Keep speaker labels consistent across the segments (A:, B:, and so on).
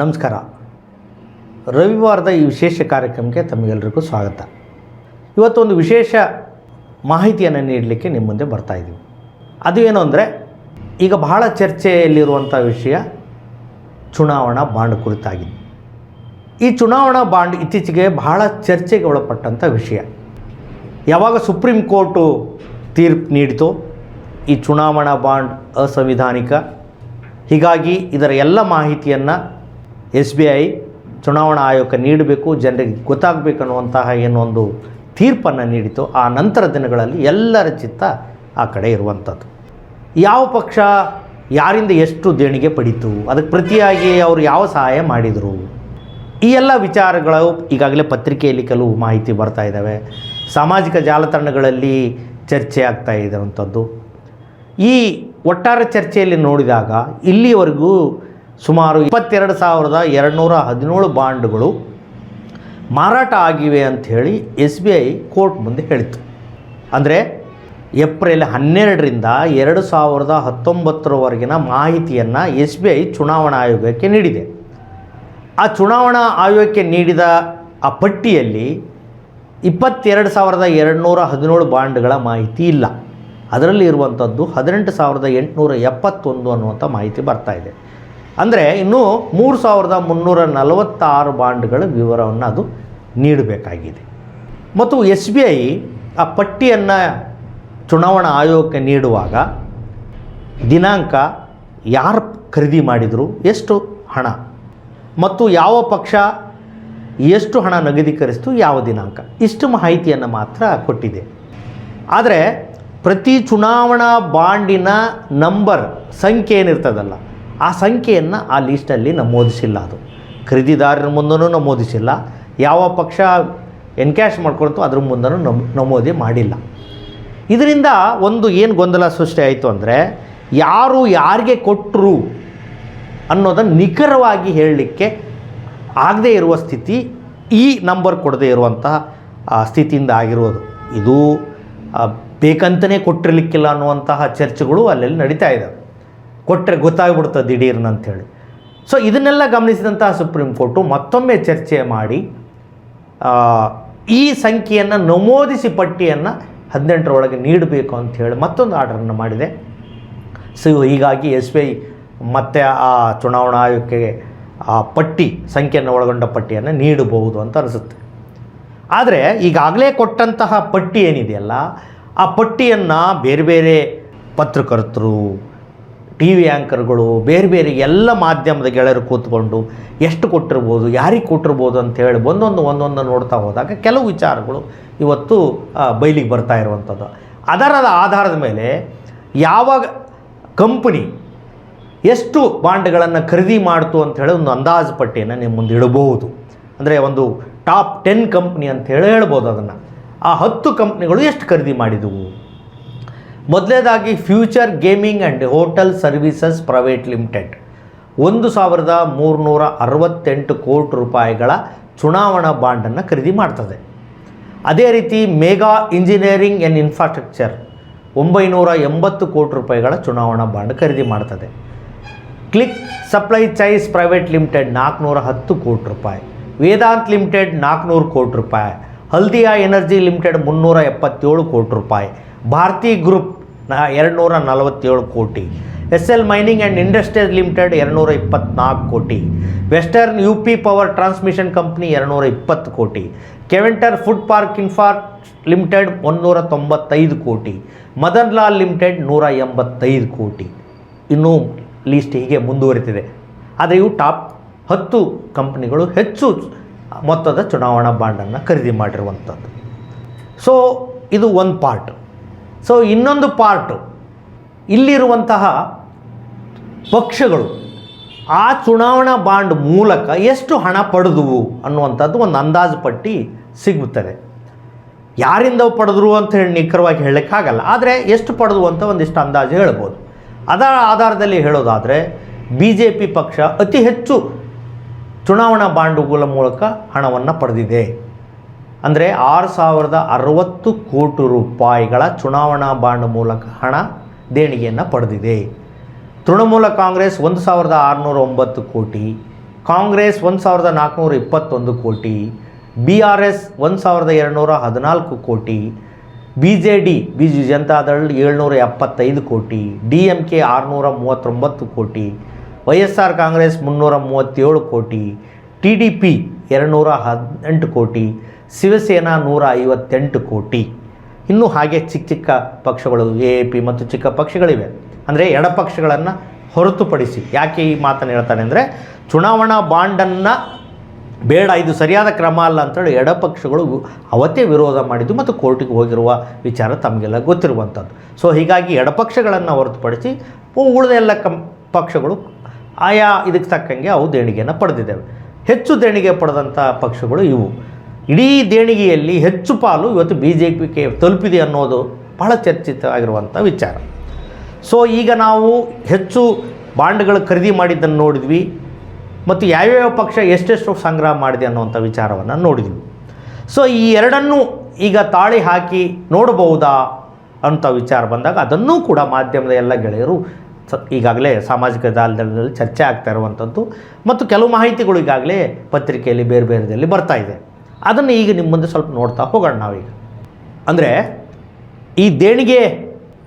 A: ನಮಸ್ಕಾರ. ರವಿವಾರದ ಈ ವಿಶೇಷ ಕಾರ್ಯಕ್ರಮಕ್ಕೆ ತಮಗೆಲ್ಲರಿಗೂ ಸ್ವಾಗತ. ಇವತ್ತೊಂದು ವಿಶೇಷ ಮಾಹಿತಿಯನ್ನು ನೀಡಲಿಕ್ಕೆ ನಿಮ್ಮ ಮುಂದೆ ಬರ್ತಾ ಇದ್ದೀವಿ. ಅದು ಏನು ಅಂದರೆ, ಈಗ ಬಹಳ ಚರ್ಚೆಯಲ್ಲಿರುವಂಥ ವಿಷಯ ಚುನಾವಣಾ ಬಾಂಡ್ ಕುರಿತಾಗಿದೆ. ಈ ಚುನಾವಣಾ ಬಾಂಡ್ ಇತ್ತೀಚೆಗೆ ಬಹಳ ಚರ್ಚೆಗೆ ಒಳಪಟ್ಟಂಥ ವಿಷಯ. ಯಾವಾಗ ಸುಪ್ರೀಂ ಕೋರ್ಟು ತೀರ್ಪು ನೀಡಿತೋ, ಈ ಚುನಾವಣಾ ಬಾಂಡ್ ಅಸಂವಿಧಾನಿಕ. ಹೀಗಾಗಿ ಇದರ ಎಲ್ಲ ಮಾಹಿತಿಯನ್ನು ಎಸ್ ಬಿ ಐ ಚುನಾವಣಾ ಆಯೋಗ ನೀಡಬೇಕು, ಜನರಿಗೆ ಗೊತ್ತಾಗಬೇಕು ಅನ್ನುವಂತಹ ಏನೊಂದು ತೀರ್ಪನ್ನು ನೀಡಿತು ಆ ನಂತರ ದಿನಗಳಲ್ಲಿ ಎಲ್ಲರ ಚಿತ್ತ ಆ ಕಡೆ ಇರುವಂಥದ್ದು. ಯಾವ ಪಕ್ಷ ಯಾರಿಂದ ಎಷ್ಟು ದೇಣಿಗೆ ಪಡೀತು, ಅದಕ್ಕೆ ಪ್ರತಿಯಾಗಿ ಅವರು ಯಾವ ಸಹಾಯ ಮಾಡಿದರು? ಈ ಎಲ್ಲ ವಿಚಾರಗಳು ಈಗಾಗಲೇ ಪತ್ರಿಕೆಯಲ್ಲಿ ಕೆಲವು ಮಾಹಿತಿ ಬರ್ತಾ ಇದ್ದಾವೆ. ಸಾಮಾಜಿಕ ಜಾಲತಾಣಗಳಲ್ಲಿ ಚರ್ಚೆ ಆಗ್ತಾ ಇರುವಂಥದ್ದು. ಈ ಒಟ್ಟಾರೆ ಚರ್ಚೆಯಲ್ಲಿ ನೋಡಿದಾಗ ಇಲ್ಲಿವರೆಗೂ ಸುಮಾರು ಇಪ್ಪತ್ತೆರಡು ಸಾವಿರದ ಎರಡುನೂರ ಹದಿನೇಳು ಬಾಂಡ್ಗಳು ಮಾರಾಟ ಆಗಿವೆ ಅಂಥೇಳಿ ಎಸ್ ಬಿ ಐ ಕೋರ್ಟ್ ಮುಂದೆ ಹೇಳಿತು ಅಂದರೆ ಏಪ್ರಿಲ್ ಹನ್ನೆರಡರಿಂದ ಎರಡು ಸಾವಿರದ ಹತ್ತೊಂಬತ್ತರವರೆಗಿನ ಮಾಹಿತಿಯನ್ನು ಎಸ್ ಬಿ ಐ ಚುನಾವಣಾ ಆಯೋಗಕ್ಕೆ ನೀಡಿದೆ. ಆ ಚುನಾವಣಾ ಆಯೋಗಕ್ಕೆ ನೀಡಿದ ಆ ಪಟ್ಟಿಯಲ್ಲಿ ಇಪ್ಪತ್ತೆರಡು ಸಾವಿರದ ಎರಡುನೂರ ಹದಿನೇಳು ಬಾಂಡ್ಗಳ ಮಾಹಿತಿ ಇಲ್ಲ. ಅದರಲ್ಲಿ ಇರುವಂಥದ್ದು ಹದಿನೆಂಟು ಸಾವಿರದ ಎಂಟುನೂರ ಎಪ್ಪತ್ತೊಂದು ಅನ್ನುವಂಥ ಮಾಹಿತಿ ಬರ್ತಾ ಇದೆ. ಅಂದರೆ ಇನ್ನೂ ಮೂರು ಸಾವಿರದ ಮುನ್ನೂರ ನಲವತ್ತಾರು ಬಾಂಡ್ಗಳ ವಿವರವನ್ನು ಅದು ನೀಡಬೇಕಾಗಿದೆ. ಮತ್ತು ಎಸ್ ಬಿ ಐ ಆ ಪಟ್ಟಿಯನ್ನು ಚುನಾವಣಾ ಆಯೋಗಕ್ಕೆ ನೀಡುವಾಗ ದಿನಾಂಕ ಯಾರು ಖರೀದಿ ಮಾಡಿದರು, ಎಷ್ಟು ಹಣ, ಮತ್ತು ಯಾವ ಪಕ್ಷ ಎಷ್ಟು ಹಣ ನಗದೀಕರಿಸಿತು, ಯಾವ ದಿನಾಂಕ, ಇಷ್ಟು ಮಾಹಿತಿಯನ್ನು ಮಾತ್ರ ಕೊಟ್ಟಿದೆ. ಆದರೆ ಪ್ರತಿ ಚುನಾವಣಾ ಬಾಂಡಿನ ನಂಬರ್, ಸಂಖ್ಯೆ ಏನಿರ್ತದಲ್ಲ ಆ ಸಂಖ್ಯೆಯನ್ನು ಆ ಲೀಸ್ಟಲ್ಲಿ ನಮೂದಿಸಿಲ್ಲ ಅದು. ಖರೀದಿದಾರರ ಮುಂದೂ ನಮೂದಿಸಿಲ್ಲ. ಯಾವ ಪಕ್ಷ ಎನ್ಕ್ಯಾಶ್ ಮಾಡ್ಕೊಳ್ತೋ ಅದ್ರ ಮುಂದೂ ನಮ್, ನಮೂದಿ ಮಾಡಿಲ್ಲ. ಇದರಿಂದ ಒಂದು ಏನು ಗೊಂದಲ ಸೃಷ್ಟಿ ಆಯಿತು ಅಂದರೆ, ಯಾರು ಯಾರಿಗೆ ಕೊಟ್ಟರು ಅನ್ನೋದನ್ನು ನಿಖರವಾಗಿ ಹೇಳಲಿಕ್ಕೆ ಆಗದೇ ಇರುವ ಸ್ಥಿತಿ ಈ ನಂಬರ್ ಕೊಡದೇ ಇರುವಂತಹ ಸ್ಥಿತಿಯಿಂದ ಆಗಿರೋದು. ಇದು ಬೇಕಂತಲೇ ಕೊಟ್ಟಿರಲಿಕ್ಕಿಲ್ಲ ಅನ್ನುವಂತಹ ಚರ್ಚೆಗಳು ಅಲ್ಲೆಲ್ಲಿ ನಡೀತಾ ಇದ್ದಾವೆ ಕೊಟ್ಟರೆ ಗೊತ್ತಾಗ್ಬಿಡ್ತದೆ ದಿಢೀರ್ನ ಅಂಥೇಳಿ. ಸೊ ಇದನ್ನೆಲ್ಲ ಗಮನಿಸಿದಂತಹ ಸುಪ್ರೀಂ ಕೋರ್ಟು ಮತ್ತೊಮ್ಮೆ ಚರ್ಚೆ ಮಾಡಿ ಈ ಸಂಖ್ಯೆಯನ್ನು ನಮೂದಿಸಿ ಪಟ್ಟಿಯನ್ನು ಹದಿನೆಂಟರೊಳಗೆ ನೀಡಬೇಕು ಅಂಥೇಳಿ ಮತ್ತೊಂದು ಆರ್ಡರನ್ನು ಮಾಡಿದೆ. ಸೊ ಹೀಗಾಗಿ ಎಸ್ ಬಿ ಐ ಮತ್ತೆ ಆ ಚುನಾವಣಾ ಆಯೋಗಕ್ಕೆ ಆ ಪಟ್ಟಿ, ಸಂಖ್ಯೆಯನ್ನು ಒಳಗೊಂಡ ಪಟ್ಟಿಯನ್ನು ನೀಡಬಹುದು ಅಂತ ಅನಿಸುತ್ತೆ. ಆದರೆ, ಈಗಾಗಲೇ ಕೊಟ್ಟಂತಹ ಪಟ್ಟಿ ಏನಿದೆಯಲ್ಲ, ಆ ಪಟ್ಟಿಯನ್ನು ಬೇರೆ ಬೇರೆ ಪತ್ರಕರ್ತರು ಟಿ ವಿ ಆ್ಯಂಕರ್ಗಳು ಬೇರೆ ಬೇರೆ ಎಲ್ಲ ಮಾಧ್ಯಮದ ಗೆಳೆಯರು ಕೂತ್ಕೊಂಡು ಎಷ್ಟು ಕೊಟ್ಟಿರ್ಬೋದು, ಯಾರಿಗೆ ಕೊಟ್ಟಿರ್ಬೋದು ಅಂತೇಳಿ ಒಂದೊಂದು ಒಂದೊಂದು ನೋಡ್ತಾ ಹೋದಾಗ ಕೆಲವು ವಿಚಾರಗಳು ಇವತ್ತು ಬಯಲಿಗೆ ಬರ್ತಾ ಇರುವಂಥದ್ದು. ಅದರದ ಆಧಾರದ ಮೇಲೆ ಯಾವ ಕಂಪನಿ ಎಷ್ಟು ಬಾಂಡ್ಗಳನ್ನು ಖರೀದಿ ಮಾಡ್ತು ಅಂತ ಹೇಳಿ ಒಂದು ಅಂದಾಜು ಪಟ್ಟಿಯನ್ನು ನಿಮ್ಮ ಮುಂದೆ ಇಡಬಹುದು. ಅಂದರೆ ಒಂದು ಟಾಪ್ ಟೆನ್ ಕಂಪ್ನಿ ಅಂತ ಹೇಳಿ ಹೇಳ್ಬೋದು ಅದನ್ನು. ಆ ಹತ್ತು ಕಂಪ್ನಿಗಳು ಎಷ್ಟು ಖರೀದಿ ಮಾಡಿದವು? ಮೊದಲನೇದಾಗಿ future gaming and hotel services private limited. ಒಂದು ಸಾವಿರದ ಮೂರುನೂರ ಅರವತ್ತೆಂಟು ಕೋಟಿ ರೂಪಾಯಿಗಳ ಚುನಾವಣಾ ಬಾಂಡನ್ನು ಖರೀದಿ ಮಾಡ್ತದೆ. ಅದೇ ರೀತಿ ಮೇಗಾ ಇಂಜಿನಿಯರಿಂಗ್ ಆ್ಯಂಡ್ ಇನ್ಫ್ರಾಸ್ಟ್ರಕ್ಚರ್ ಒಂಬೈನೂರ ಎಂಬತ್ತು ಕೋಟಿ ರೂಪಾಯಿಗಳ ಚುನಾವಣಾ ಬಾಂಡ್ ಖರೀದಿ ಮಾಡ್ತದೆ. ಕ್ಲಿಕ್ ಸಪ್ಲೈ ಚೈಸ್ ಪ್ರೈವೇಟ್ ಲಿಮಿಟೆಡ್ ನಾಲ್ಕುನೂರ ಹತ್ತು ಕೋಟಿ ರೂಪಾಯಿ. ವೇದಾಂತ್ ಲಿಮಿಟೆಡ್ ನಾಲ್ಕುನೂರು ಕೋಟಿ ರೂಪಾಯಿ. ಹಲ್ದಿಯಾ ಎನರ್ಜಿ ಲಿಮಿಟೆಡ್ ಮುನ್ನೂರ ಎಪ್ಪತ್ತೇಳು ಕೋಟಿ ರೂಪಾಯಿ. ಭಾರತಿ ಗ್ರೂಪ್ ನ ಎರಡುನೂರ ನಲವತ್ತೇಳು crore. S L mining and industries limited ಎರಡುನೂರ ಇಪ್ಪತ್ನಾಲ್ಕು crore. Western U P power transmission company ಎರಡುನೂರ ಇಪ್ಪತ್ತು crore. Keventer food park infra limited ಒಂದೂರ ತೊಂಬತ್ತೈದು ಕೋಟಿ. ಮದನ್ ಲಾಲ್ ಲಿಮಿಟೆಡ್ ನೂರ ಎಂಬತ್ತೈದು ಕೋಟಿ. ಇನ್ನೂ ಲೀಸ್ಟ್ ಹೀಗೆ ಮುಂದುವರಿತಿದೆ. ಆದರೆ ಇವು ಟಾಪ್ ಹತ್ತು ಕಂಪ್ನಿಗಳು ಹೆಚ್ಚು ಮೊತ್ತದ ಚುನಾವಣಾ ಬಾಂಡನ್ನು ಖರೀದಿ ಮಾಡಿರುವಂಥದ್ದು. ಸೊ ಇದು ಒಂದು ಪಾರ್ಟ್ ಸೊ ಇನ್ನೊಂದು ಪಾರ್ಟು ಇಲ್ಲಿರುವಂತಹ ಪಕ್ಷಗಳು, ಆ ಚುನಾವಣಾ ಬಾಂಡ್ ಮೂಲಕ ಎಷ್ಟು ಹಣ ಪಡೆದುವು ಅನ್ನುವಂಥದ್ದು ಒಂದು ಅಂದಾಜು ಪಟ್ಟಿ ಸಿಗುತ್ತದೆ. ಯಾರಿಂದ ಪಡೆದ್ರು ಅಂತ ಹೇಳಿ ನಿಖರವಾಗಿ ಹೇಳೋಕ್ಕಾಗಲ್ಲ. ಆದರೆ ಎಷ್ಟು ಪಡೆದು ಅಂತ ಒಂದಿಷ್ಟು ಅಂದಾಜು ಹೇಳ್ಬೋದು. ಅದರ ಆಧಾರದಲ್ಲಿ ಹೇಳೋದಾದರೆ ಬಿ ಜೆ ಪಿ ಪಕ್ಷ ಅತಿ ಹೆಚ್ಚು ಚುನಾವಣಾ ಬಾಂಡುಗಳ ಮೂಲಕ ಹಣವನ್ನು ಪಡೆದಿದೆ. ಅಂದರೆ ಆರು ಸಾವಿರದ ಅರವತ್ತು ಕೋಟಿ ರೂಪಾಯಿಗಳ ಚುನಾವಣಾ ಬಾಂಡ್ ಮೂಲಕ ಹಣ ದೇಣಿಗೆಯನ್ನು ಪಡೆದಿದೆ. ತೃಣಮೂಲ ಕಾಂಗ್ರೆಸ್ ಒಂದು ಸಾವಿರದ ಆರುನೂರ ಒಂಬತ್ತು ಕೋಟಿ, ಕಾಂಗ್ರೆಸ್ ಒಂದು ಸಾವಿರದ ನಾಲ್ಕುನೂರ ಇಪ್ಪತ್ತೊಂದು ಕೋಟಿ, ಬಿ ಆರ್ ಎಸ್ ಒಂದು ಸಾವಿರದ ಎರಡುನೂರ ಹದಿನಾಲ್ಕು crore, B J D, Biju Janata Dal ಏಳ್ನೂರ ಎಪ್ಪತ್ತೈದು ಕೋಟಿ, ಡಿ ಎಂ ಕೆ ಆರುನೂರ ಮೂವತ್ತೊಂಬತ್ತು ಕೋಟಿ, ವೈ ಎಸ್ ಆರ್ ಕಾಂಗ್ರೆಸ್ ಮುನ್ನೂರ ಮೂವತ್ತೇಳು ಕೋಟಿ, ಟಿ ಡಿ ಪಿ ಎರಡುನೂರ ಹದಿನೆಂಟು ಕೋಟಿ ಶಿವಸೇನಾ ನೂರ ಐವತ್ತೆಂಟು ಕೋಟಿ. ಇನ್ನೂ ಹಾಗೆ ಚಿಕ್ಕ ಚಿಕ್ಕ ಪಕ್ಷಗಳು, ಎ, ಪಿ ಮತ್ತು ಚಿಕ್ಕ ಪಕ್ಷಗಳಿವೆ. ಅಂದರೆ ಎಡಪಕ್ಷಗಳನ್ನು ಹೊರತುಪಡಿಸಿ. ಯಾಕೆ ಈ ಮಾತನ್ನು ಹೇಳ್ತಾನೆ ಅಂದರೆ, ಚುನಾವಣಾ ಬಾಂಡನ್ನು ಬೇಡ, ಇದು ಸರಿಯಾದ ಕ್ರಮ ಅಲ್ಲ ಅಂತೇಳಿ ಎಡಪಕ್ಷಗಳು ಅವತ್ತೇ ವಿರೋಧ ಮಾಡಿದ್ದು ಮತ್ತು ಕೋರ್ಟಿಗೆ ಹೋಗಿರುವ ವಿಚಾರ ತಮಗೆಲ್ಲ ಗೊತ್ತಿರುವಂಥದ್ದು. ಸೊ, ಹೀಗಾಗಿ ಎಡಪಕ್ಷಗಳನ್ನು ಹೊರತುಪಡಿಸಿ ಉಳಿದ ಎಲ್ಲ ಕಂ, ಪಕ್ಷಗಳು ಆಯಾ ಇದಕ್ಕೆ ತಕ್ಕಂಗೆ ಅವು ದೇಣಿಗೆಯನ್ನು ಪಡೆದಿದ್ದಾವೆ. ಹೆಚ್ಚು ದೇಣಿಗೆ ಪಡೆದಂಥ ಪಕ್ಷಗಳು ಇವು. ಇಡೀ ದೇಣಿಗೆಯಲ್ಲಿ ಹೆಚ್ಚು ಪಾಲು ಇವತ್ತು ಬಿ ಜೆ ಪಿಗೆ ತಲುಪಿದೆ ಅನ್ನೋದು ಬಹಳ ಚರ್ಚಿತ ಆಗಿರುವಂಥ ವಿಚಾರ. ಸೊ ಈಗ ನಾವು ಹೆಚ್ಚು ಬಾಂಡ್ಗಳು ಖರೀದಿ ಮಾಡಿದ್ದನ್ನು ನೋಡಿದ್ವಿ ಮತ್ತು ಯಾವ್ಯಾವ ಪಕ್ಷ ಎಷ್ಟೆಷ್ಟು ಸಂಗ್ರಹ ಮಾಡಿದೆ ಅನ್ನುವಂಥ ವಿಚಾರವನ್ನು ನೋಡಿದ್ವಿ. ಸೊ ಈ ಎರಡನ್ನೂ ಈಗ ತಾಳಿ ಹಾಕಿ ನೋಡಬಹುದಾ ಅಂತ ವಿಚಾರ ಬಂದಾಗ ಅದನ್ನೂ ಕೂಡ ಮಾಧ್ಯಮದ ಎಲ್ಲ ಗೆಳೆಯರು ಈಗಾಗಲೇ ಸಾಮಾಜಿಕ ಜಾಲತಾಣದಲ್ಲಿ ಚರ್ಚೆ ಆಗ್ತಾ ಇರುವಂಥದ್ದು ಮತ್ತು ಕೆಲವು ಮಾಹಿತಿಗಳು ಈಗಾಗಲೇ ಪತ್ರಿಕೆಯಲ್ಲಿ ಬೇರೆ ಬೇರೆದಲ್ಲಿ ಬರ್ತಾ ಇದೆ. ಅದನ್ನು ಈಗ ನಿಮ್ಮ ಮುಂದೆ ಸ್ವಲ್ಪ ನೋಡ್ತಾ ಹೋಗೋಣ ನಾವೀಗ. ಅಂದರೆ ಈ ದೇಣಿಗೆ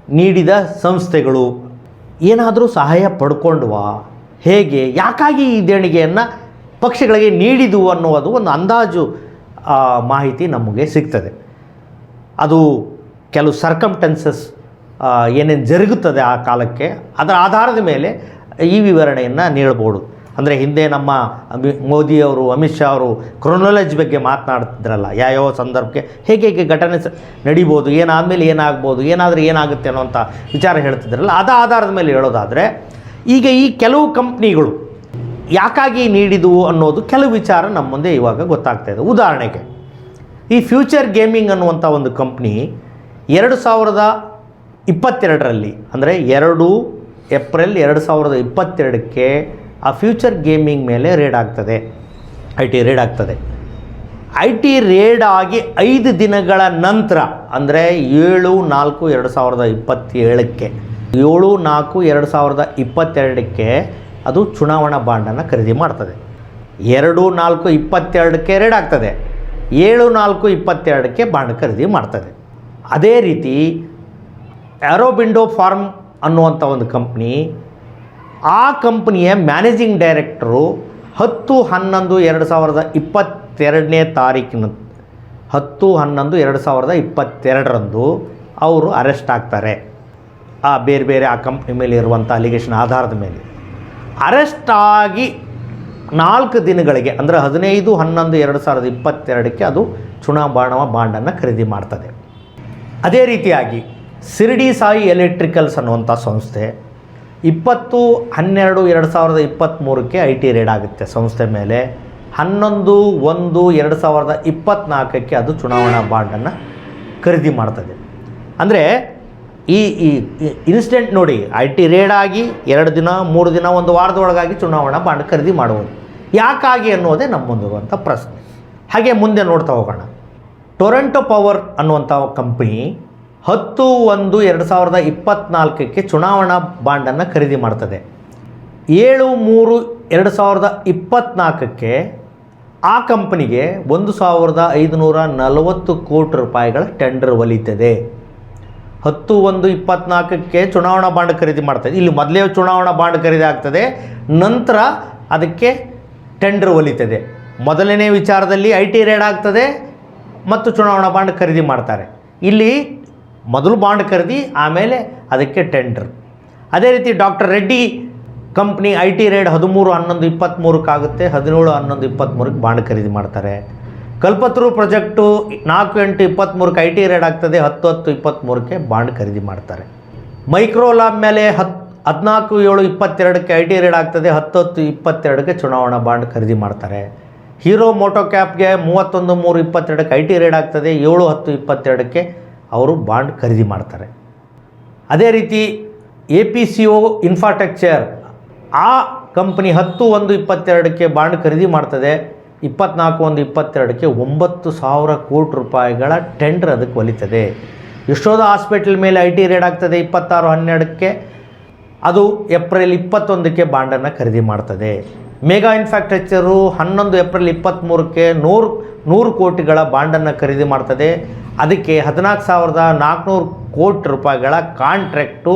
A: ನೀಡಿದ ಸಂಸ್ಥೆಗಳು ಏನಾದರೂ ಸಹಾಯ ಪಡ್ಕೊಂಡ್ವಾ? ಹೇಗೆ? ಯಾಕಾಗಿ ಈ ದೇಣಿಗೆಯನ್ನು ಪಕ್ಷಗಳಿಗೆ ನೀಡಿದವು ಅನ್ನುವುದು ಒಂದು ಅಂದಾಜು ಮಾಹಿತಿ ನಮಗೆ ಸಿಗ್ತದೆ. ಅದು ಕೆಲವು ಸರ್ಕಮ್ಟೆನ್ಸಸ್ ಏನೇನು ಜರುಗುತ್ತದೆ ಆ ಕಾಲಕ್ಕೆ ಅದರ ಆಧಾರದ ಮೇಲೆ ಈ ವಿವರಣೆಯನ್ನು ನೀಡಬಹುದು. ಅಂದರೆ ಹಿಂದೆ ನಮ್ಮ ಮೋದಿಯವರು ಅಮಿತ್ ಶಾ ಅವರು ಕ್ರೊನಾಲಜಿ ಬಗ್ಗೆ ಮಾತನಾಡ್ತಿದ್ರಲ್ಲ, ಯಾವ್ಯಾವ ಸಂದರ್ಭಕ್ಕೆ, ಹೇಗೆ ಹೇಗೆ ಘಟನೆ ನಡಿಬೋದು, ಏನಾದಮೇಲೆ ಏನಾಗ್ಬೋದು, ಏನಾದರೂ ಏನಾಗುತ್ತೆ ಅನ್ನೋಂಥ ವಿಚಾರ ಹೇಳ್ತಿದ್ರಲ್ಲ, ಅದ ಆಧಾರದ ಮೇಲೆ ಹೇಳೋದಾದರೆ, ಈಗ ಈ ಕೆಲವು ಕಂಪ್ನಿಗಳು ಯಾಕಾಗಿ ನೀಡಿದವು ಅನ್ನೋದು ಕೆಲವು ವಿಚಾರ ನಮ್ಮ ಮುಂದೆ ಇವಾಗ ಗೊತ್ತಾಗ್ತಾ ಇದೆ. ಉದಾಹರಣೆಗೆ, ಈ ಫ್ಯೂಚರ್ ಗೇಮಿಂಗ್ ಅನ್ನುವಂಥ ಒಂದು ಕಂಪ್ನಿ ಎರಡು ಸಾವಿರದ ಇಪ್ಪತ್ತೆರಡರಲ್ಲಿ, ಅಂದರೆ ಎರಡು ಏಪ್ರಿಲ್ ಎರಡು ಸಾವಿರದ ಇಪ್ಪತ್ತೆರಡಕ್ಕೆ ಆ ಫ್ಯೂಚರ್ ಗೇಮಿಂಗ್ ಮೇಲೆ ರೇಡ್ ಆಗ್ತದೆ. ಐ ಟಿ ರೇಡ್ ಆಗ್ತದೆ. ಐ ಟಿ ರೇಡ್ ಆಗಿ ಐದು ದಿನಗಳ ನಂತರ, ಅಂದರೆ ಏಳು, ನಾಲ್ಕು, ಎರಡು ಸಾವಿರದ ಇಪ್ಪತ್ತೇಳಕ್ಕೆ, ಏಳು, ನಾಲ್ಕು, ಎರಡು ಸಾವಿರದ ಇಪ್ಪತ್ತೆರಡಕ್ಕೆ ಅದು ಚುನಾವಣಾ ಬಾಂಡನ್ನು ಖರೀದಿ ಮಾಡ್ತದೆ. ಎರಡು, ನಾಲ್ಕು, ಇಪ್ಪತ್ತೆರಡಕ್ಕೆ ರೇಡ್ ಆಗ್ತದೆ. ಏಳು, ನಾಲ್ಕು, ಇಪ್ಪತ್ತೆರಡಕ್ಕೆ ಬಾಂಡ್ ಖರೀದಿ ಮಾಡ್ತದೆ. ಅದೇ ರೀತಿ ಆರೋಬಿಂಡೋ ಫಾರ್ಮ್ ಅನ್ನುವಂಥ ಒಂದು ಕಂಪ್ನಿ ಆ ಕಂಪ್ನಿಯ ಮ್ಯಾನೇಜಿಂಗ್ ಡೈರೆಕ್ಟರು ಹತ್ತು ಹನ್ನೊಂದು ಎರಡು ಸಾವಿರದ ಇಪ್ಪತ್ತೆರಡನೇ ತಾರೀಕಿನ ಹತ್ತು ಹನ್ನೊಂದು ಎರಡು ಸಾವಿರದ ಇಪ್ಪತ್ತೆರಡರಂದು ಅವರು ಅರೆಸ್ಟ್ ಆಗ್ತಾರೆ. ಆ ಬೇರೆ ಬೇರೆ ಆ ಕಂಪ್ನಿ ಮೇಲೆ ಇರುವಂಥ ಅಲಿಗೇಷನ್ ಆಧಾರದ ಮೇಲೆ. ಅರೆಸ್ಟ್ ಆಗಿ ನಾಲ್ಕು ದಿನಗಳಿಗೆ, ಅಂದರೆ ಹದಿನೈದು ಹನ್ನೊಂದು ಎರಡು ಸಾವಿರದ ಇಪ್ಪತ್ತೆರಡಕ್ಕೆ ಅದು ಚುನಾವಣಾ ಬಾಂಡನ್ನು ಖರೀದಿ ಮಾಡ್ತದೆ. ಅದೇ ರೀತಿಯಾಗಿ ಸಿರಿಡಿ ಸಾಯಿ ಎಲೆಕ್ಟ್ರಿಕಲ್ಸ್ ಅನ್ನುವಂಥ ಸಂಸ್ಥೆ ಇಪ್ಪತ್ತು, ಹನ್ನೆರಡು, ಎರಡು ಸಾವಿರದ ಇಪ್ಪತ್ತ್ಮೂರಕ್ಕೆ ಐ ಟಿ ರೇಡ್ ಆಗುತ್ತೆ ಸಂಸ್ಥೆ ಮೇಲೆ. ಹನ್ನೊಂದು, ಒಂದು, ಎರಡು ಸಾವಿರದ ಇಪ್ಪತ್ತ್ನಾಲ್ಕಕ್ಕೆ ಅದು ಚುನಾವಣಾ ಬಾಂಡನ್ನು ಖರೀದಿ ಮಾಡ್ತದೆ. ಅಂದರೆ ಈ ಈ ಇನ್ಸ್ಟೆಂಟ್ ನೋಡಿ, ಐ ಟಿ ರೇಡ್ ಆಗಿ ಎರಡು ದಿನ, ಮೂರು ದಿನ, ಒಂದು ವಾರದೊಳಗಾಗಿ ಚುನಾವಣಾ ಬಾಂಡ್ ಖರೀದಿ ಮಾಡುವುದು. ಯಾಕಾಗಿ ಅನ್ನೋದೇ ನಮ್ಮ ಮುಂದಿರುವಂಥ ಪ್ರಶ್ನೆ. ಹಾಗೆ ಮುಂದೆ ನೋಡ್ತಾ ಹೋಗೋಣ. ಟೊರೆಂಟೊ ಪವರ್ ಅನ್ನುವಂಥ ಕಂಪ್ನಿ ಹತ್ತು ಒಂದು ಎರಡು ಸಾವಿರದ ಇಪ್ಪತ್ತ್ನಾಲ್ಕಕ್ಕೆ ಚುನಾವಣಾ ಬಾಂಡನ್ನು ಖರೀದಿ ಮಾಡ್ತದೆ. ಏಳು ಮೂರು ಎರಡು ಸಾವಿರದ ಇಪ್ಪತ್ತ್ನಾಲ್ಕಕ್ಕೆ ಆ ಕಂಪನಿಗೆ ಒಂದು ಸಾವಿರದ ಐದುನೂರ ನಲವತ್ತು ಕೋಟಿ ರೂಪಾಯಿಗಳ ಟೆಂಡರ್ ಒಲಿತದೆ. ಹತ್ತು ಒಂದು ಇಪ್ಪತ್ನಾಲ್ಕಕ್ಕೆ ಚುನಾವಣಾ ಬಾಂಡ್ ಖರೀದಿ ಮಾಡ್ತದೆ. ಇಲ್ಲಿ ಮೊದಲೇ ಚುನಾವಣಾ ಬಾಂಡ್ ಖರೀದಿ ಆಗ್ತದೆ. ನಂತರ ಅದಕ್ಕೆ ಟೆಂಡರ್ ಒಲಿತದೆ. ಮೊದಲನೇ ವಿಚಾರದಲ್ಲಿ ಐ ಟಿ ರೇಡ್ ಆಗ್ತದೆ ಮತ್ತು ಚುನಾವಣಾ ಬಾಂಡ್ ಖರೀದಿ ಮಾಡ್ತಾರೆ. ಇಲ್ಲಿ ಮೊದಲು ಬಾಂಡ್ ಖರೀದಿ, ಆಮೇಲೆ ಅದಕ್ಕೆ ಟೆಂಡರ್. ಅದೇ ರೀತಿ doctor Reddy company I T raid ಹದಿಮೂರು, ಹನ್ನೊಂದು ಇಪ್ಪತ್ತ್ಮೂರಕ್ಕಾಗುತ್ತೆ ಹದಿನೇಳು, ಹನ್ನೊಂದು ಇಪ್ಪತ್ತ್ಮೂರಕ್ಕೆ ಬಾಂಡ್ ಖರೀದಿ ಮಾಡ್ತಾರೆ. ಕಲ್ಪತ್ರು ಪ್ರಾಜೆಕ್ಟು ನಾಲ್ಕು, ಎಂಟು ಇಪ್ಪತ್ತ್ಮೂರಕ್ಕೆ ಐ ಟಿ ರೇಡ್ ಆಗ್ತದೆ. ಹತ್ತು ಹತ್ತು ಇಪ್ಪತ್ತ್ಮೂರಕ್ಕೆ ಬಾಂಡ್ ಖರೀದಿ ಮಾಡ್ತಾರೆ. ಮೈಕ್ರೋ ಲ್ಯಾಬ್ ಮೇಲೆ ಹತ್ತು ಹದಿನಾಲ್ಕು, ಏಳು, ಇಪ್ಪತ್ತೆರಡಕ್ಕೆ ಐ ಟಿ ರೇಡ್ ಆಗ್ತದೆ. ಹತ್ತು ಹತ್ತು, ಇಪ್ಪತ್ತೆರಡಕ್ಕೆ ಚುನಾವಣಾ ಬಾಂಡ್ ಖರೀದಿ ಮಾಡ್ತಾರೆ. ಹೀರೋ ಮೋಟೋ ಕ್ಯಾಪ್ಗೆ ಮೂವತ್ತೊಂದು, ಮೂರು, ಇಪ್ಪತ್ತೆರಡಕ್ಕೆ ಐ ಟಿ ರೇಡ್ ಆಗ್ತದೆ. ಏಳು, ಹತ್ತು, ಇಪ್ಪತ್ತೆರಡಕ್ಕೆ ಅವರು ಬಾಂಡ್ ಖರೀದಿ ಮಾಡ್ತಾರೆ. ಅದೇ ರೀತಿ A P C O infrastructure ಆ ಕಂಪ್ನಿ ಹತ್ತು ಒಂದು ಇಪ್ಪತ್ತೆರಡಕ್ಕೆ ಬಾಂಡ್ ಖರೀದಿ ಮಾಡ್ತದೆ. ಇಪ್ಪತ್ನಾಲ್ಕು ಒಂದು ಇಪ್ಪತ್ತೆರಡಕ್ಕೆ ಒಂಬತ್ತು ಸಾವಿರ ಕೋಟಿ ರೂಪಾಯಿಗಳ ಟೆಂಡರ್ ಅದಕ್ಕೆ ಒಲಿತದೆ. ಯಶೋಧ ಹಾಸ್ಪಿಟಲ್ ಮೇಲೆ ಐ ಟಿ ರೇಡ್ ಆಗ್ತದೆ ಇಪ್ಪತ್ತಾರು ಹನ್ನೆರಡಕ್ಕೆ. ಅದು ಏಪ್ರಿಲ್ ಇಪ್ಪತ್ತೊಂದಕ್ಕೆ ಬಾಂಡನ್ನು ಖರೀದಿ ಮಾಡ್ತದೆ. ಮೆಗಾ ಇನ್ಫ್ರಾಸ್ಟ್ರಕ್ಚರು ಹನ್ನೊಂದು ಏಪ್ರಿಲ್ ಇಪ್ಪತ್ತ್ಮೂರಕ್ಕೆ ನೂರು ನೂರು ಕೋಟಿಗಳ ಬಾಂಡನ್ನು ಖರೀದಿ ಮಾಡ್ತದೆ. ಅದಕ್ಕೆ ಹದಿನಾಲ್ಕು ಸಾವಿರದ ನಾಲ್ಕುನೂರು ಕೋಟಿ ರೂಪಾಯಿಗಳ ಕಾಂಟ್ರ್ಯಾಕ್ಟು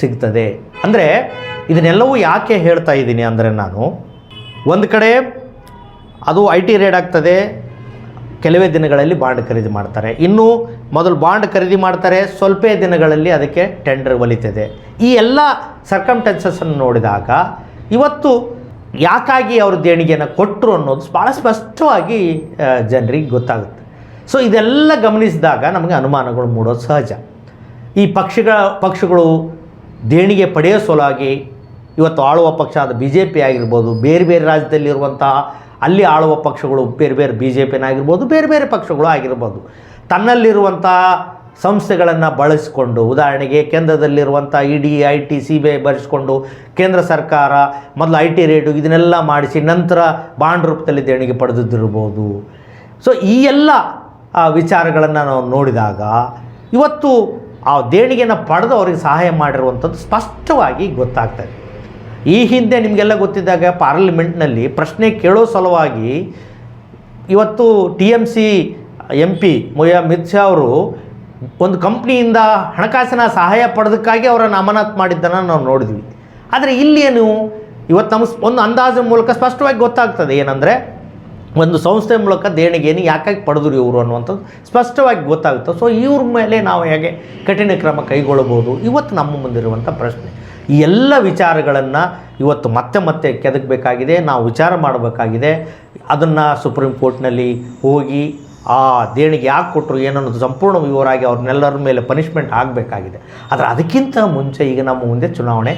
A: ಸಿಗ್ತದೆ. ಅಂದರೆ ಇದನ್ನೆಲ್ಲವೂ ಯಾಕೆ ಹೇಳ್ತಾ ಇದ್ದೀನಿ ಅಂದರೆ ನಾನು, ಒಂದು ಕಡೆ ಅದು ಐ ಟಿ ರೇಡ್ ಆಗ್ತದೆ. ಕೆಲವೇ ದಿನಗಳಲ್ಲಿ ಬಾಂಡ್ ಖರೀದಿ ಮಾಡ್ತಾರೆ. ಇನ್ನು ಮೊದಲು ಬಾಂಡ್ ಖರೀದಿ ಮಾಡ್ತಾರೆ. ಸ್ವಲ್ಪ ದಿನಗಳಲ್ಲಿ ಅದಕ್ಕೆ ಟೆಂಡರ್ ಒಲಿತದೆ. ಈ ಎಲ್ಲ ಸರ್ಕಮ್ಟೆನ್ಸಸ್ಸನ್ನು ನೋಡಿದಾಗ ಇವತ್ತು ಯಾಕಾಗಿ ಅವರು ದೇಣಿಗೆಯನ್ನು ಕೊಟ್ಟರು ಅನ್ನೋದು ಭಾಳ ಸ್ಪಷ್ಟವಾಗಿ ಜನರಿಗೆ ಗೊತ್ತಾಗುತ್ತೆ. ಸೊ ಇದೆಲ್ಲ ಗಮನಿಸಿದಾಗ ನಮಗೆ ಅನುಮಾನಗಳು ಮೂಡೋದು ಸಹಜ. ಈ ಪಕ್ಷಗಳ, ಪಕ್ಷಗಳು ದೇಣಿಗೆ ಪಡೆಯೋ ಸಲುವಾಗಿ ಇವತ್ತು ಆಳುವ ಪಕ್ಷ ಅದು ಬಿ ಜೆ ಪಿ ಆಗಿರ್ಬೋದು, ಬೇರೆ ಬೇರೆ ರಾಜ್ಯದಲ್ಲಿರುವಂತಹ ಅಲ್ಲಿ ಆಳುವ ಪಕ್ಷಗಳು ಬೇರೆ ಬೇರೆ ಬಿ ಜೆ ಪಿನಾಗಿರ್ಬೋದು ಬೇರೆ ಬೇರೆ ಪಕ್ಷಗಳು ಆಗಿರ್ಬೋದು, ತನ್ನಲ್ಲಿರುವಂಥ ಸಂಸ್ಥೆಗಳನ್ನು ಬಳಸಿಕೊಂಡು, ಉದಾಹರಣೆಗೆ ಕೇಂದ್ರದಲ್ಲಿರುವಂಥ E D, I T, C B I ಬಳಸಿಕೊಂಡು ಕೇಂದ್ರ ಸರ್ಕಾರ ಮೊದಲು ಐ ಟಿ ರೇಟು ಇದನ್ನೆಲ್ಲ ಮಾಡಿಸಿ ನಂತರ ಬಾಂಡ್ ರೂಪದಲ್ಲಿ ದೇಣಿಗೆ ಪಡೆದಿದ್ದಿರ್ಬೋದು. ಸೊ ಈ ಎಲ್ಲ ವಿಚಾರಗಳನ್ನು ನಾವು ನೋಡಿದಾಗ ಇವತ್ತು ಆ ದೇಣಿಗೆಯನ್ನು ಪಡೆದು ಅವರಿಗೆ ಸಹಾಯ ಮಾಡಿರುವಂಥದ್ದು ಸ್ಪಷ್ಟವಾಗಿ ಗೊತ್ತಾಗ್ತದೆ ಈ ಹಿಂದೆ ನಿಮಗೆಲ್ಲ ಗೊತ್ತಿದ್ದಾಗ ಪಾರ್ಲಿಮೆಂಟ್ನಲ್ಲಿ ಪ್ರಶ್ನೆ ಕೇಳೋ ಸಲುವಾಗಿ ಇವತ್ತು T M C M P Mahua Moitra ಅವರು ಒಂದು ಕಂಪ್ನಿಯಿಂದ ಹಣಕಾಸಿನ ಸಹಾಯ ಪಡೆದಕ್ಕಾಗಿ ಅವರನ್ನು ಅಮಾನತ್ ಮಾಡಿದ್ದನ್ನು ನಾವು ನೋಡಿದ್ವಿ. ಆದರೆ ಇಲ್ಲೇನು ಇವತ್ತು ನಮ್ಮ ಒಂದು ಅಂದಾಜು ಮೂಲಕ ಸ್ಪಷ್ಟವಾಗಿ ಗೊತ್ತಾಗ್ತದೆ ಏನಂದರೆ, ಒಂದು ಸಂಸ್ಥೆ ಮೂಲಕ ದೇಣಿಗೆಯನ್ನು ಯಾಕಾಗಿ ಪಡೆದ್ರು ಇವರು ಅನ್ನುವಂಥದ್ದು ಸ್ಪಷ್ಟವಾಗಿ ಗೊತ್ತಾಗುತ್ತೆ. ಸೊ ಇವ್ರ ಮೇಲೆ ನಾವು ಹೇಗೆ ಕಠಿಣ ಕ್ರಮ ಕೈಗೊಳ್ಳಬಹುದು? ಇವತ್ತು ನಮ್ಮ ಮುಂದಿರುವಂಥ ಪ್ರಶ್ನೆ. ಈ ಎಲ್ಲ ವಿಚಾರಗಳನ್ನು ಇವತ್ತು ಮತ್ತೆ ಮತ್ತೆ ಕೆದಕಬೇಕಾಗಿದೆ, ನಾವು ವಿಚಾರ ಮಾಡಬೇಕಾಗಿದೆ. ಅದನ್ನು ಸುಪ್ರೀಂ ಕೋರ್ಟ್ನಲ್ಲಿ ಹೋಗಿ ಆ ದೇಣಿಗೆ ಯಾಕೆ ಕೊಟ್ಟರು ಏನನ್ನೋದು ಸಂಪೂರ್ಣ ವಿವರಾಗಿ ಅವ್ರನ್ನೆಲ್ಲರ ಮೇಲೆ ಪನಿಷ್ಮೆಂಟ್ ಆಗಬೇಕಾಗಿದೆ. ಆದರೆ ಅದಕ್ಕಿಂತ ಮುಂಚೆ ಈಗ ನಮ್ಮ ಮುಂದೆ ಚುನಾವಣೆ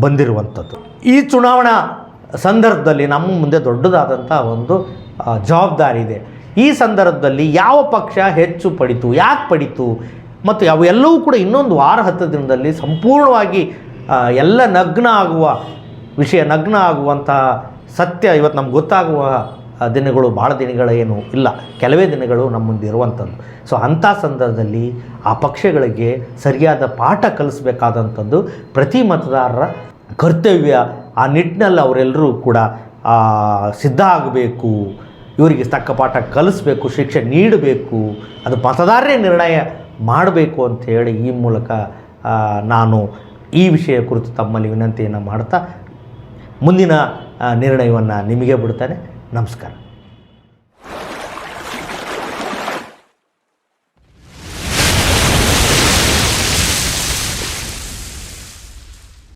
A: ಬಂದಿರುವಂಥದ್ದು. ಈ ಚುನಾವಣಾ ಸಂದರ್ಭದಲ್ಲಿ ನಮ್ಮ ಮುಂದೆ ದೊಡ್ಡದಾದಂಥ ಒಂದು ಜವಾಬ್ದಾರಿ ಇದೆ. ಈ ಸಂದರ್ಭದಲ್ಲಿ ಯಾವ ಪಕ್ಷ ಹೆಚ್ಚು ಪಡಿತು, ಯಾಕೆ ಪಡಿತು, ಮತ್ತು ಅವು ಎಲ್ಲವೂ ಕೂಡ ಇನ್ನೊಂದು ವಾರ ಹತ್ತು ದಿನದಲ್ಲಿ ಸಂಪೂರ್ಣವಾಗಿ ಎಲ್ಲ ನಗ್ನ ಆಗುವ ವಿಷಯ, ನಗ್ನ ಆಗುವಂತಹ ಸತ್ಯ ಇವತ್ತು ನಮ್ಗೆ ಗೊತ್ತಾಗುವ ದಿನಗಳು ಭಾಳ ದಿನಗಳೇನು ಇಲ್ಲ, ಕೆಲವೇ ದಿನಗಳು ನಮ್ಮ ಮುಂದೆ ಇರುವಂಥದ್ದು. ಸೊ ಅಂಥ ಸಂದರ್ಭದಲ್ಲಿ ಆ ಪಕ್ಷಗಳಿಗೆ ಸರಿಯಾದ ಪಾಠ ಕಲಿಸ್ಬೇಕಾದಂಥದ್ದು ಪ್ರತಿ ಮತದಾರರ ಕರ್ತವ್ಯ. ಆ ನಿಟ್ಟಿನಲ್ಲಿ ಅವರೆಲ್ಲರೂ ಕೂಡ ಸಿದ್ಧ ಆಗಬೇಕು. ಇವರಿಗೆ ತಕ್ಕ ಪಾಠ ಕಲಿಸ್ಬೇಕು, ಶಿಕ್ಷೆ ನೀಡಬೇಕು. ಅದು ಮತದಾರರೇ ನಿರ್ಣಯ ಮಾಡಬೇಕು ಅಂತ ಹೇಳಿ ಈ ಮೂಲಕ ನಾನು ಈ ವಿಷಯ ಕುರಿತು ತಮ್ಮಲ್ಲಿ ವಿನಂತಿಯನ್ನು ಮಾಡ್ತಾ ಮುಂದಿನ ನಿರ್ಣಯವನ್ನು ನಿಮಗೆ ಬಿಡ್ತಾನೆ. ನಮಸ್ಕಾರ